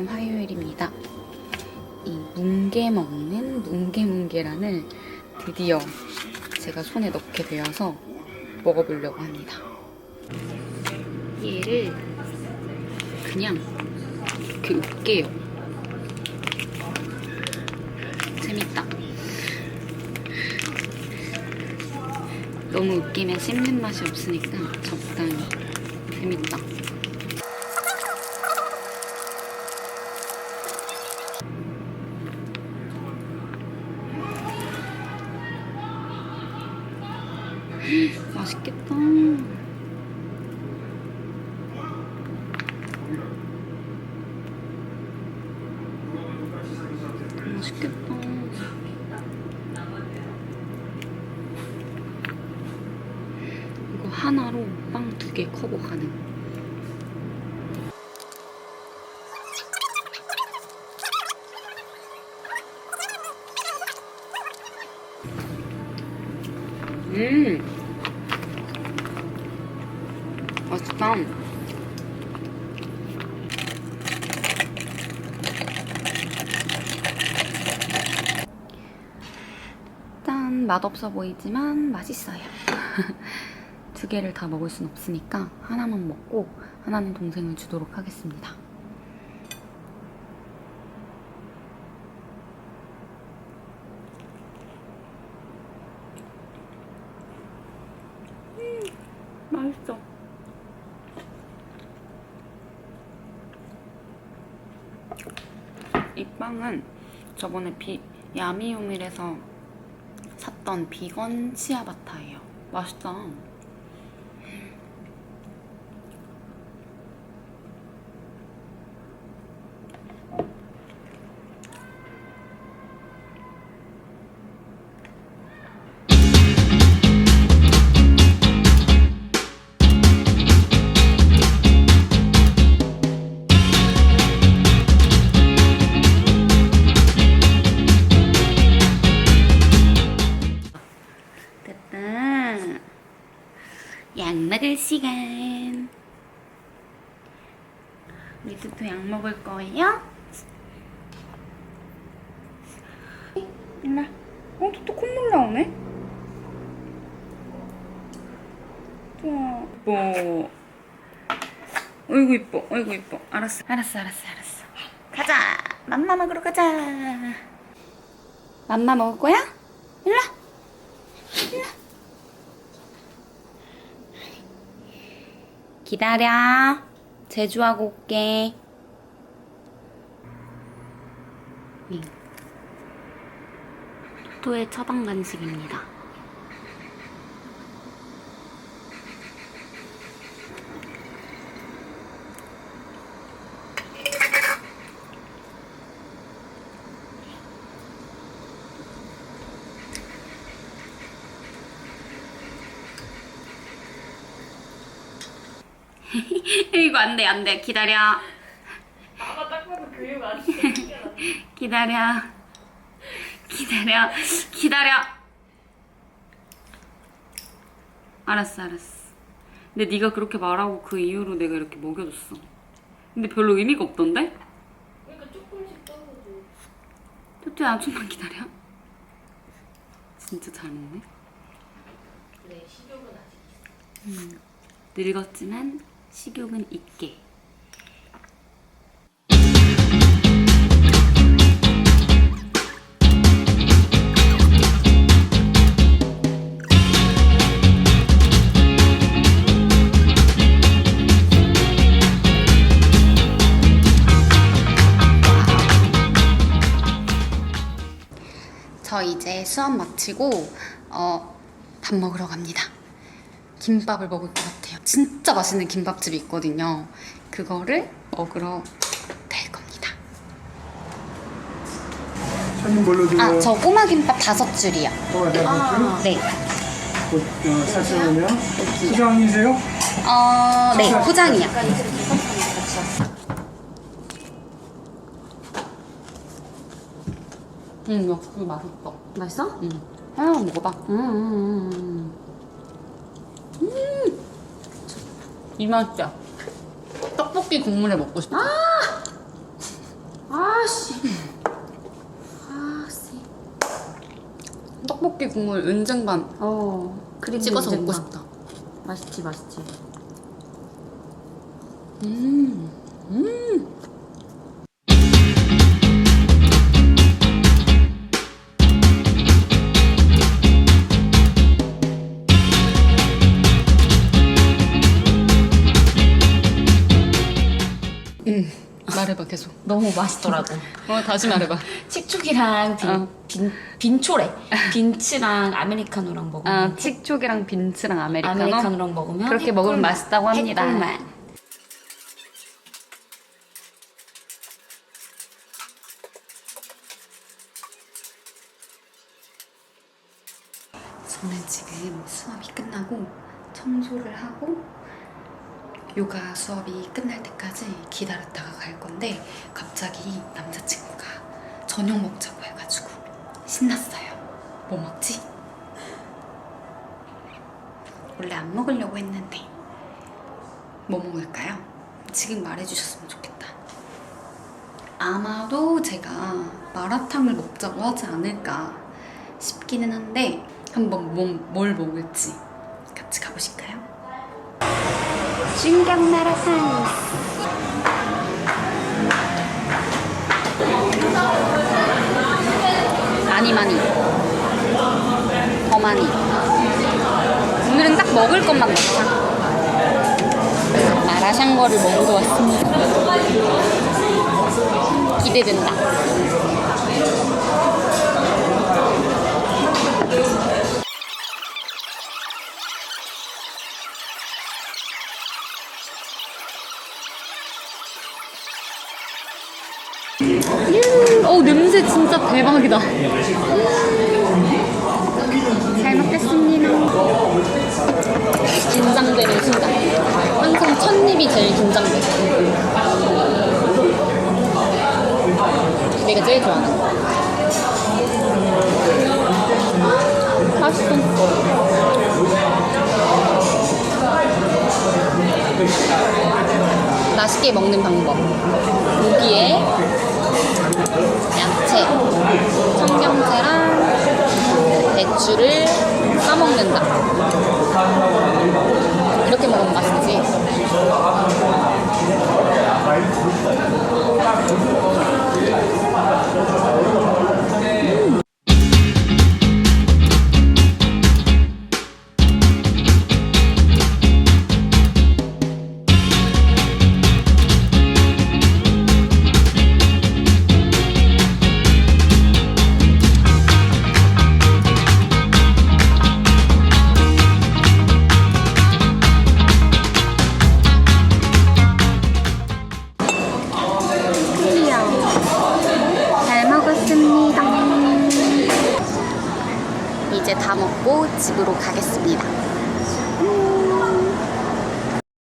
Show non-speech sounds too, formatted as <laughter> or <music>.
오늘은 화요일입니다. 이 뭉게 먹는 뭉게뭉게란을 드디어 제가 손에 넣게 되어서 먹어보려고 합니다. 얘를 그냥 이렇게 으깨요. 재밌다. 너무 으깨면 씹는 맛이 없으니까 적당히 재밌다. <gasps> 맛있겠다. 맛있겠다. 이거 하나로 빵 두 개 커버 가능. 음. 맛있다. 짠, 맛없어 보이지만 맛있어요. <laughs> 두 개를 다 먹을 순 없으니까 하나만 먹고 하나는 동생을 주도록 하겠습니다. 음, 맛있어. 이 빵은 저번에 비, 야미유밀에서 샀던 비건 치아바타예요. 맛있다. 먹을 시간. 리스도 약 먹을 거예요? 일라. 어, 또, 또 콧물 나오네? 또, 뭐. 어이구, 이뻐. 어이구, 이뻐. 알았어. 알았어, 알았어, 알았어. 가자. 맘마 먹으러 가자. 맘마 먹을 거야? 일라. 기다려. 제주하고 올게. 응. 토토의 처방 간식입니다. <laughs> 이거 안 돼, 안 돼. 기다려. 아마 딱 봐도 교육 안 해. 기다려. 기다려. 기다려. 알았어, 알았어. 근데 네가 그렇게 말하고 그 이후로 내가 이렇게 먹여줬어. 근데 별로 의미가 없던데? 그러니까 조금씩 떠보죠. 토토야, 좀만 기다려. 진짜 잘 먹네. 네, 식욕은 아직. 늙었지만 식욕은 있게. 저 이제 수업 마치고 어, 밥 먹으러 갑니다. 김밥을 먹을 것 같아요. 진짜 맛있는 김밥집이 있거든요. 그거를 먹으러 갈 겁니다. 손님 뭘로 드려? 아, 저 꼬마 김밥 다섯 줄이요. 어, 네, 아, 네. 어, 사실은요? 수장이세요? 어, 네, 포장이요. 음, 역시 맛있어. 맛있어? 응. 하나 먹어봐. 음, 음, 음. 음. 이 맛이야. 떡볶이 국물에 먹고 싶어. 아! 아씨. 아씨. 떡볶이 국물 은쟁반 어 크림 찍어서 먹고 된장만. 싶다. 맛있지 맛있지 음. 음. 음. <laughs> 말해봐 계속. 너무 맛있더라고 어 다시 말해봐. 칙촉이랑 빈, 어. 빈, 빈초래 빈츠랑 아메리카노랑 먹으면 아 칙촉이랑 빈츠랑 아메리카노. 아메리카노랑 먹으면 그렇게 먹으면 핵꿀맛. 맛있다고 합니다. 핵꿀맛. 저는 지금 수업이 끝나고 청소를 하고 요가 수업이 끝날 때까지 기다렸다가 갈 건데 갑자기 남자친구가 저녁 먹자고 해가지고 신났어요. 뭐 먹지? 원래 안 먹으려고 했는데 뭐 먹을까요? 지금 말해주셨으면 좋겠다. 아마도 제가 마라탕을 먹자고 하지 않을까 싶기는 한데 한번 뭐, 뭘 먹을지 같이 가보실까요? 마라탕 많이 많이. 더 많이. 오늘은 딱 먹을 것만 넣자. 마라샹궈를 먹으러 왔습니다. 기대된다 음, 어 냄새 진짜 대박이다 잘 먹겠습니다. 긴장되는 순간. 항상 첫 입이 제일 긴장돼. 내가 제일 좋아하는 거. 맛있어. 맛있게 먹는 방법. 고기에 야채, 청경채랑 배추를 싸먹는다. 집으로 가겠습니다.